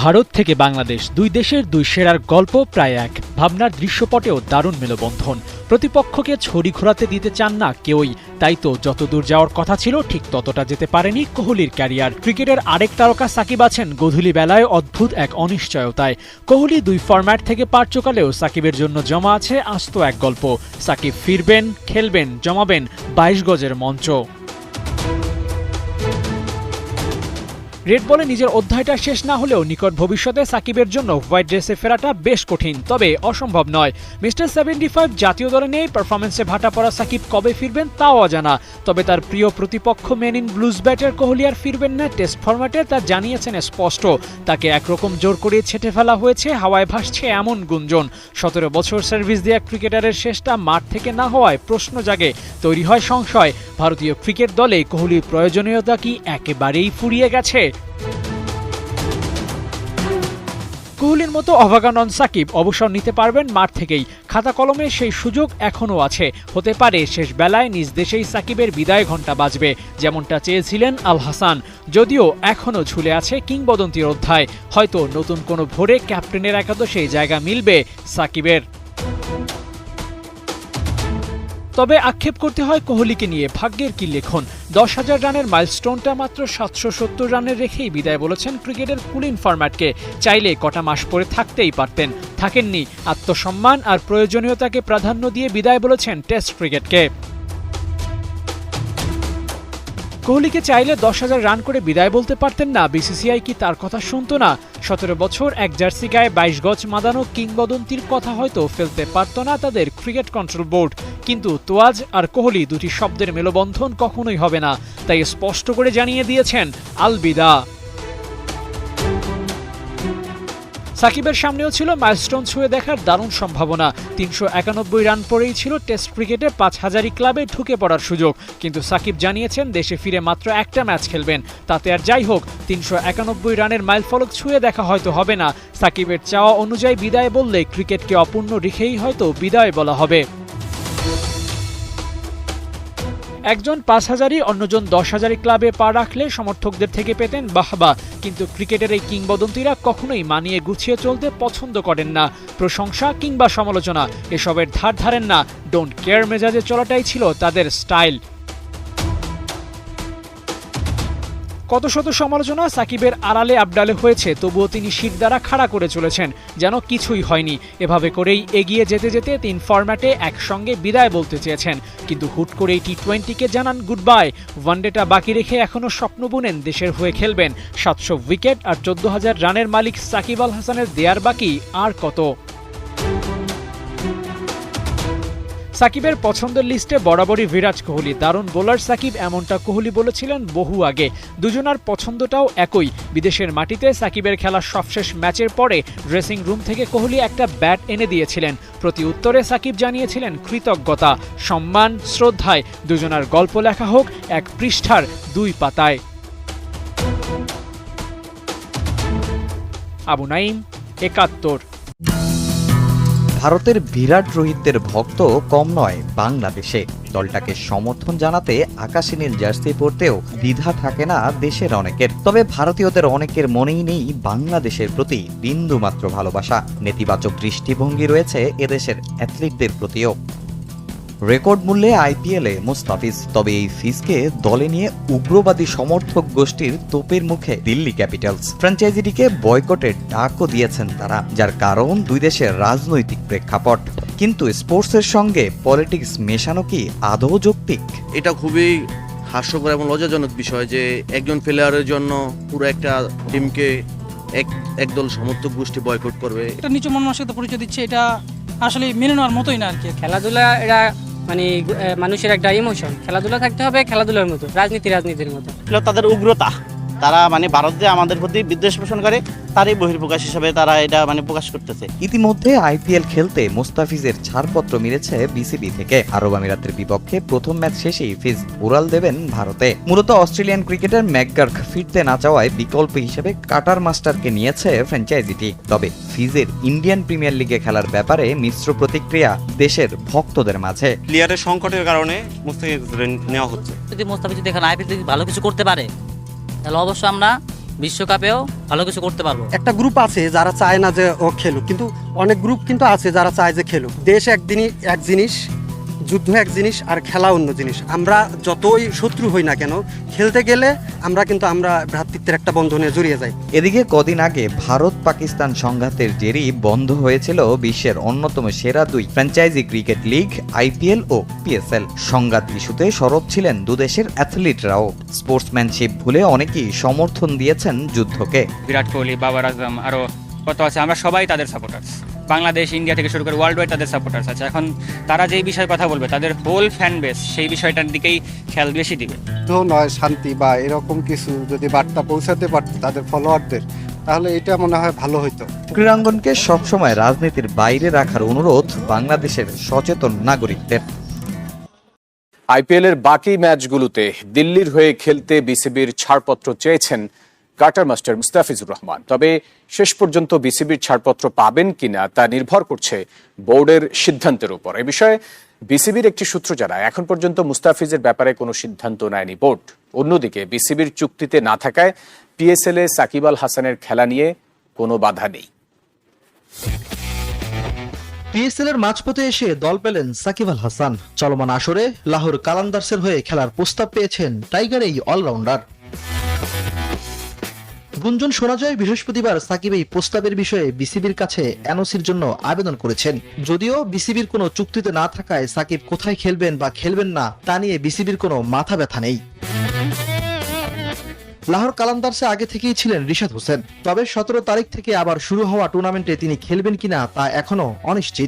ভারত থেকে বাংলাদেশ দুই দেশের দুই সেরার গল্প প্রায় এক। ভাবনার দৃশ্যপটেও দারুণ মেলবন্ধন। প্রতিপক্ষকে ছড়ি ঘোরাতে দিতে চান না কেউই। তাই তো যতদূর যাওয়ার কথা ছিল, ঠিক ততটা যেতে পারেনি কোহলির ক্যারিয়ার। ক্রিকেটের আরেক তারকা সাকিব আছেন গধূলি বেলায় অদ্ভুত এক অনিশ্চয়তায়। কোহলি দুই ফরম্যাট থেকে পার চোকালেও সাকিবের জন্য জমা আছে আস্ত এক গল্প। সাকিব ফিরবেন, খেলবেন, জমাবেন বাইশ গজের মঞ্চ। রেড বলে নিজের অধ্যায়টা শেষ না হলেও নিকট ভবিষ্যতে সাকিবের জন্য হোয়াইট ড্রেসে ফেরাটা বেশ কঠিন, তবে অসম্ভব নয়। মিস্টার সেভেন্টি ফাইভ জাতীয় দলে নেই পারফরমেন্সে ভাটা পড়া সাকিব কবে ফিরবেন তাও অজানা। তবে তার প্রিয় প্রতিপক্ষ মেন ইন ব্লুজ ব্যাটের কোহলি আর ফিরবেন না, টেস্ট ফরম্যাটে তা জানিয়েছেন স্পষ্ট। তাকে একরকম জোর করে ছেটে ফেলা হয়েছে, হাওয়ায় ভাসছে এমন গুঞ্জন। সতেরো বছর সার্ভিস দেওয়া ক্রিকেটারের শেষটা মাঠ থেকে না হওয়ায় প্রশ্ন জাগে, তৈরি হয় সংশয়। ভারতীয় ক্রিকেট দলে কোহলির প্রয়োজনীয়তা কি একেবারেই ফুরিয়ে গেছে? কোহলির মতো অভাগা নন সাকিব অবসর নিতে পারবেন মাঠ থেকেই। খাতা কলমে সেই সুযোগ এখনও আছে। হতে পারে শেষ বেলায় নিজ দেশেই সাকিবের বিদায় ঘণ্টা বাজবে, যেমনটা চেয়েছিলেন আল হাসান। যদিও এখনও ঝুলে আছে কিংবদন্তির অধ্যায়। হয়তো নতুন কোনো ভোরে ক্যাপ্টেনের একাদশে জায়গা মিলবে সাকিবের। তবে আক্ষেপ করতে হয় কোহলিকে নিয়ে। ভাগ্যের কি লেখন? দশ হাজার রানের মাইলস্টোনটা মাত্র সাতশো সত্তর রানের রেখেই বিদায় বলেছেন ক্রিকেটের কুলিন ফরম্যাটকে। চাইলে কটা মাস পরে থাকতেই পারতেন। থাকেননি আত্মসম্মান আর প্রয়োজনীয়তাকে প্রাধান্য দিয়ে বিদায় বলেছেন টেস্ট ক্রিকেটকে। কোহলিকে চাইলে দশ হাজার রান করে বিদায় বলতে পারতেন না। বিসিসিআই কি তার কথা শুনত না? সতেরো বছর এক জার্সি গায়ে বাইশ গজ মাদানো কিংবদন্তির কথা হয়তো ফেলতে পারত না তাদের ক্রিকেট কন্ট্রোল বোর্ড। কিন্তু তোয়াজ আর কোহলি দুটি শব্দের মেলবন্ধন কখনোই হবে না, তাই স্পষ্ট করে জানিয়ে দিয়েছেন, আলবিদা। সাকিবের সামনেও ছিল মাইলস্টোন ছুঁয়ে দেখার দারুণ সম্ভাবনা। তিনশো একানব্বই রান পরেই ছিল টেস্ট ক্রিকেটে পাঁচ হাজারি ক্লাবে ঢুকে পড়ার সুযোগ। কিন্তু সাকিব জানিয়েছেন, দেশে ফিরে মাত্র একটা ম্যাচ খেলবেন। তাতে আর যাই হোক, তিনশো একানব্বই রানের মাইলফলক ছুঁয়ে দেখা হয়তো হবে না। সাকিবের চাওয়া অনুযায়ী বিদায় বললে ক্রিকেটকে অপূর্ণ রেখেই হয়তো বিদায় বলা হবে। একজন পাঁচ হাজারই অন্যজন দশ হাজারি ক্লাবে পা রাখলে সমর্থকদের থেকে পেতেন বাহবা। কিন্তু ক্রিকেটের এই কিংবদন্তিরা কখনোই মানিয়ে গুছিয়ে চলতে পছন্দ করেন না। প্রশংসা কিংবা সমালোচনা, এসবের ধার ধারেন না। ডোন্ট কেয়ার মেজাজে চলাটাই ছিল তাদের স্টাইল। কত শত সমালোচনা সাকিবের আড়ালে আবডালে হয়েছে, তবুও তিনি শির দ্বারা খাড়া করে চলেছেন, যেন কিছুই হয়নি। এভাবে করেই এগিয়ে যেতে যেতে তিন ফরম্যাটে একসঙ্গে বিদায় বলতে চেয়েছেন। কিন্তু হুট করেই টি টোয়েন্টিকে জানান গুড বাই ওয়ানডেটা বাকি রেখে এখনও স্বপ্ন বুনেন দেশের হয়ে খেলবেন। সাতশো উইকেট আর চোদ্দ হাজার রানের মালিক সাকিব আল হাসানের দেয়ার বাকি আর কত? সাকিবের পছন্দের লিস্টে বরাবরই বিরাট কোহলি। দারুণ বোলার সাকিব এমনটা কোহলি বলেছিলেন বহু আগে। দুজনার পছন্দটাও একই। বিদেশের মাটিতে সাকিবের খেলা সবশেষ ম্যাচের পরে ড্রেসিং রুম থেকে কোহলি একটা ব্যাট এনে দিয়েছিলেন। প্রতি উত্তরে সাকিব জানিয়েছিলেন কৃতজ্ঞতা, সম্মান, শ্রদ্ধায়। দুজনার গল্প লেখা হোক এক পৃষ্ঠার দুই পাতায়। আবু নাইম একাত্তর। ভারতের বিরাট রোহিতদের ভক্ত কম নয় বাংলাদেশে। দলটাকে সমর্থন জানাতে আকাশী নীল জার্সি পড়তেও দ্বিধা থাকে না দেশের অনেকের। তবে ভারতীয়দের অনেকের মনেই নেই বাংলাদেশের প্রতি বিন্দুমাত্র ভালোবাসা। নেতিবাচক দৃষ্টিভঙ্গি রয়েছে এদেশের অ্যাথলিটদের প্রতিও। রেকর্ড মূল্যে আইপিএলে মুস্তাফিজ তবে এই ফিসকে দলে নিয়ে উগ্রবাদী সমর্থক গোষ্ঠীর তোপের মুখে দিল্লি ক্যাপিটালস। ফ্র্যাঞ্চাইজিটিকে বয়কটের ডাকও দিয়েছেন তারা যার কারণ দুই দেশের রাজনৈতিক প্রেক্ষাপট। কিন্তু স্পোর্টসের সঙ্গে পলিটিক্স মেশানো কি আদৌ যৌক্তিক? এটা খুবই হাস্যকর এবং লজ্জাজনক বিষয় যে একজন প্লেয়ারের জন্য পুরো একটা টিমকে এক একদল সমর্থক গোষ্ঠী বয়কট করবে। এটা নিচু মন মানসিকতা পরিচয় দিচ্ছে এটা আসলে মেনে নেওয়ার মতোই না আর কি। খেলাধুলা এটা মানে মানুষের একটা ইমোশন খেলাধুলা থাকতে হবে খেলাধুলার মতো রাজনীতি রাজনীতির মতো। তাদের উগ্রতা। তারা মানে ভারতে আমাদের প্রতি বিদ্বেষ পোষণ করে তারই বহির্প্রকাশ হিসেবে তারা এটা মানে প্রকাশ করতেছে। ইতিমধ্যে আইপিএল খেলতে মুস্তাফিজের ছাড়পত্র মিলেছে বিসিবি থেকে। আরব আমিরাতের বিপক্ষে প্রথম ম্যাচ শেষেই ফিজ উড়াল দেবেন ভারতে। মূলত অস্ট্রেলিয়ান ক্রিকেটার ম্যাকগার্ক ফিরতে না চাওয়ায় বিকল্প হিসেবে কাটার মাস্টারকে নিয়েছে ফ্র্যাঞ্চাইজিটি। তবে ফিজের ইন্ডিয়ান প্রিমিয়ার লিগে খেলার ব্যাপারে মিশ্র প্রতিক্রিয়া দেশের ভক্তদের মাঝে। প্লেয়ারের সংকটের কারণে মুস্তাফিজ নেওয়া হচ্ছে। যদি মোস্তাফিজ যদি এখানে আইপিএল ভালো কিছু করতে পারে তাহলে অবশ্যই আমরা বিশ্বকাপেও ভালো কিছু করতে পারব। একটা গ্রুপ আছে যারা চায় না যে ও খেলুক, কিন্তু অনেক গ্রুপ কিন্তু আছে যারা চায় যে খেলুক। দেশ একদিনই এক জিনিস যুদ্ধ এক জিনিস আর খেলা অন্য জিনিস। আমরা যতই শত্রু হই না কেন খেলতে গেলে আমরা কিন্তু আমরা ভ্রাতৃত্বের একটা বন্ধনে জড়িয়ে যাই। এদিকে কদিন আগে ভারত পাকিস্তান সংঘাতের জেরি বন্ধ হয়েছিল বিশ্বের অন্যতম সেরা দুই ফ্র্যাঞ্চাইজি ক্রিকেট লিগ আইপিএল ও পিএসএল। সংঘাত ইস্যুতে সরব ছিলেন দুদেশের অ্যাথলিটরাও। স্পোর্টসম্যানশিপ ভুলে অনেকেই সমর্থন দিয়েছেন যুদ্ধকে। বিরাট কোহলি বাবার আজম আরও কত আছে? আমরা সবাই তাদের সাপোর্টার্স বাংলাদেশ ইন্ডিয়া থেকে শুরু করে ওয়ার্ল্ড ওয়াইড তাদের সাপোর্টার্স আছে। এখন তারা যেই বিষয়ে কথা বলবে তাদের হোল ফ্যান বেস সেই বিষয়টার দিকেই খেয়াল বেশি দিবে। তো নয় শান্তি বা এরকম কিছু যদি বার্তা পৌঁছাতে পারতো তাদের ফলোয়ারদের তাহলে এটা মনে হয় ভালো হতো ক্রীড়াঙ্গনকে সবসময় রাজনীতির বাইরে রাখার অনুরোধ বাংলাদেশের সচেতন নাগরিকদের। আইপিএলের বাকি ম্যাচগুলোতে দিল্লির হয়ে খেলতে বিসিবির ছাড়পত্র চেয়েছেন কাটার মাস্টার মুস্তাফিজুর রহমান। তবে শেষ পর্যন্ত বিসিবির ছাড়পত্র পাবেন কিনা তা নির্ভর করছে বোর্ডের সিদ্ধান্তের উপর। এ বিষয়ে বিসিবির একটি সূত্র জানায়, এখন পর্যন্ত মুস্তাফিজের ব্যাপারে কোনো সিদ্ধান্ত নেয়নি বোর্ড। অন্যদিকে বিসিবির চুক্তিতে না থাকায় পিএসএল এ সাকিব আল হাসানের খেলা নিয়ে কোনো বাধা নেই। পিএসএল এর মাঝপথে এসে দল পেলেন সাকিব আল হাসান। চলমান আসরে লাহোর কালান্দার্সের হয়ে খেলার প্রস্তাব পেয়েছেন টাইগার এই অলরাউন্ডার। গুঞ্জন শোনা যায়, বৃহস্পতিবার সাকিব এই প্রস্তাবের বিষয়ে বিসিবির কাছে এনওসির জন্য আবেদন করেছেন। যদিও বিসিবির কোনো চুক্তিতে না থাকায় সাকিব কোথায় খেলবেন বা খেলবেন না, তা নিয়ে বিসিবির কোনো মাথা ব্যথা নেই। লাহোর কালান্দার্সে আগে থেকেই ছিলেন রিশাদ হোসেন। তবে সতেরো তারিখ থেকে আবার শুরু হওয়া টুর্নামেন্টে তিনি খেলবেন কিনা তা এখনও অনিশ্চিত।